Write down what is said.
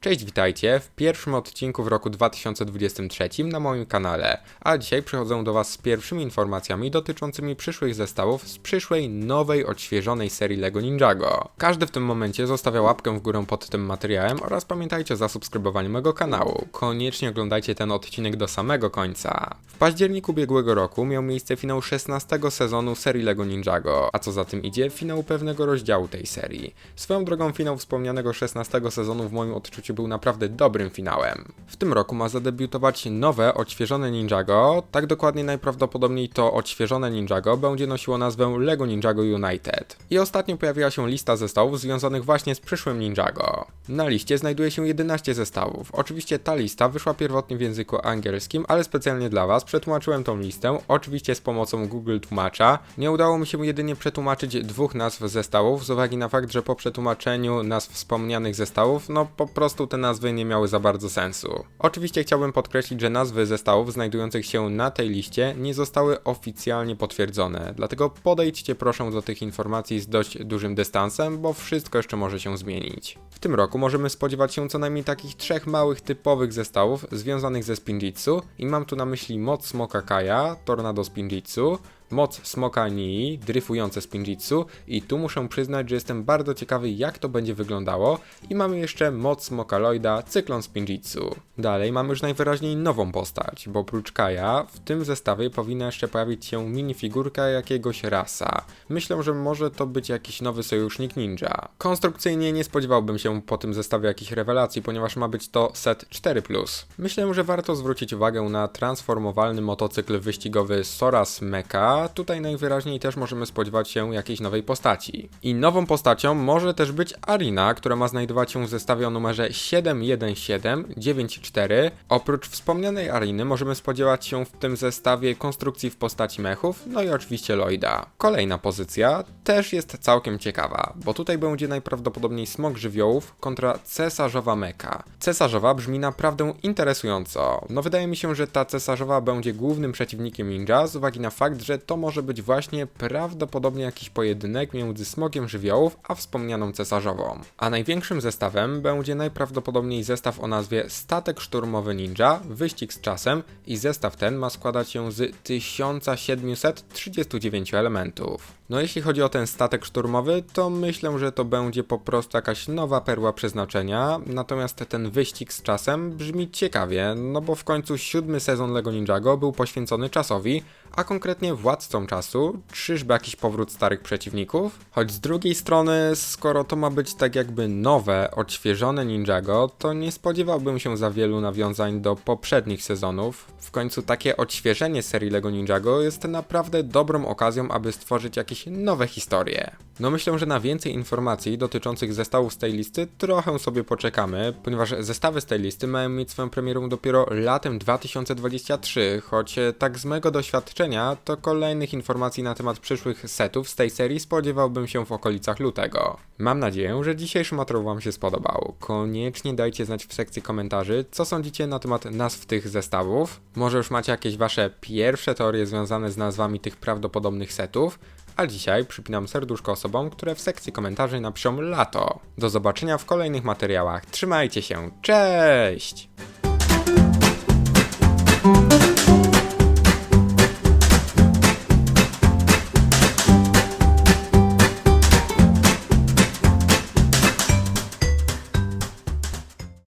Cześć, witajcie w pierwszym odcinku w roku 2023 na moim kanale, a dzisiaj przychodzę do Was z pierwszymi informacjami dotyczącymi przyszłych zestawów z przyszłej, nowej, odświeżonej serii LEGO Ninjago. Każdy w tym momencie zostawia łapkę w górę pod tym materiałem oraz pamiętajcie o zasubskrybowaniu mojego kanału. Koniecznie oglądajcie ten odcinek do samego końca. W październiku ubiegłego roku miał miejsce finał 16 sezonu serii LEGO Ninjago, a co za tym idzie, finał pewnego rozdziału tej serii. Swoją drogą finał wspomnianego 16 sezonu w moim odczuciu był naprawdę dobrym finałem. W tym roku ma zadebiutować nowe, odświeżone Ninjago, tak dokładnie najprawdopodobniej to odświeżone Ninjago będzie nosiło nazwę LEGO Ninjago United. I ostatnio pojawiła się lista zestawów związanych właśnie z przyszłym Ninjago. Na liście znajduje się 11 zestawów. Oczywiście ta lista wyszła pierwotnie w języku angielskim, ale specjalnie dla Was przetłumaczyłem tą listę, oczywiście z pomocą Google Tłumacza. Nie udało mi się jedynie przetłumaczyć dwóch nazw zestawów, z uwagi na fakt, że po przetłumaczeniu nazw wspomnianych zestawów, no po prostu te nazwy nie miały za bardzo sensu. Oczywiście chciałbym podkreślić, że nazwy zestawów znajdujących się na tej liście nie zostały oficjalnie potwierdzone, dlatego podejdźcie proszę do tych informacji z dość dużym dystansem, bo wszystko jeszcze może się zmienić. W tym roku możemy spodziewać się co najmniej takich trzech małych typowych zestawów związanych ze Spinjitzu i mam tu na myśli moc Smoka Kaja, Tornado Spinjitzu, moc Smoka Nii, dryfujące Spinjitzu i tu muszę przyznać, że jestem bardzo ciekawy jak to będzie wyglądało i mamy jeszcze moc Smoka Lloyda, cyklon Spinjitzu. Dalej mamy już najwyraźniej nową postać, bo oprócz Kaja w tym zestawie powinna jeszcze pojawić się minifigurka jakiegoś rasa. Myślę, że może to być jakiś nowy sojusznik ninja. Konstrukcyjnie nie spodziewałbym się po tym zestawie jakichś rewelacji, ponieważ ma być to set 4+. Myślę, że warto zwrócić uwagę na transformowalny motocykl wyścigowy Soras Mecha. Tutaj najwyraźniej też możemy spodziewać się jakiejś nowej postaci. I nową postacią może też być Arina, która ma znajdować się w zestawie o numerze 71794. Oprócz wspomnianej Ariny możemy spodziewać się w tym zestawie konstrukcji w postaci mechów, no i oczywiście Lloyda. Kolejna pozycja też jest całkiem ciekawa, bo tutaj będzie najprawdopodobniej smog żywiołów kontra cesarzowa meka. Cesarzowa brzmi naprawdę interesująco. No wydaje mi się, że ta cesarzowa będzie głównym przeciwnikiem ninja z uwagi na fakt, że to może być właśnie prawdopodobnie jakiś pojedynek między smogiem żywiołów a wspomnianą cesarzową. A największym zestawem będzie najprawdopodobniej zestaw o nazwie Statek Szturmowy Ninja, wyścig z czasem i zestaw ten ma składać się z 1739 elementów. No jeśli chodzi o ten statek szturmowy, to myślę, że to będzie po prostu jakaś nowa perła przeznaczenia, natomiast ten wyścig z czasem brzmi ciekawie, no bo w końcu siódmy sezon LEGO Ninjago był poświęcony czasowi, a konkretnie władcom czasu, czyżby jakiś powrót starych przeciwników? Choć z drugiej strony, skoro to ma być tak jakby nowe, odświeżone Ninjago, to nie spodziewałbym się za wielu nawiązań do poprzednich sezonów. W końcu takie odświeżenie serii LEGO Ninjago jest naprawdę dobrą okazją, aby stworzyć jakieś nowe historie. No myślę, że na więcej informacji dotyczących zestawów z tej listy trochę sobie poczekamy, ponieważ zestawy z tej listy mają mieć swoją premierę dopiero latem 2023, choć e, tak z mego doświadczenia to kolejnych informacji na temat przyszłych setów z tej serii spodziewałbym się w okolicach lutego. Mam nadzieję, że dzisiejszy materiał Wam się spodobał. Koniecznie dajcie znać w sekcji komentarzy, co sądzicie na temat nazw tych zestawów. Może już macie jakieś Wasze pierwsze teorie związane z nazwami tych prawdopodobnych setów, a dzisiaj przypinam serduszko osobom, które w sekcji komentarzy napiszą lato. Do zobaczenia w kolejnych materiałach. Trzymajcie się. Cześć!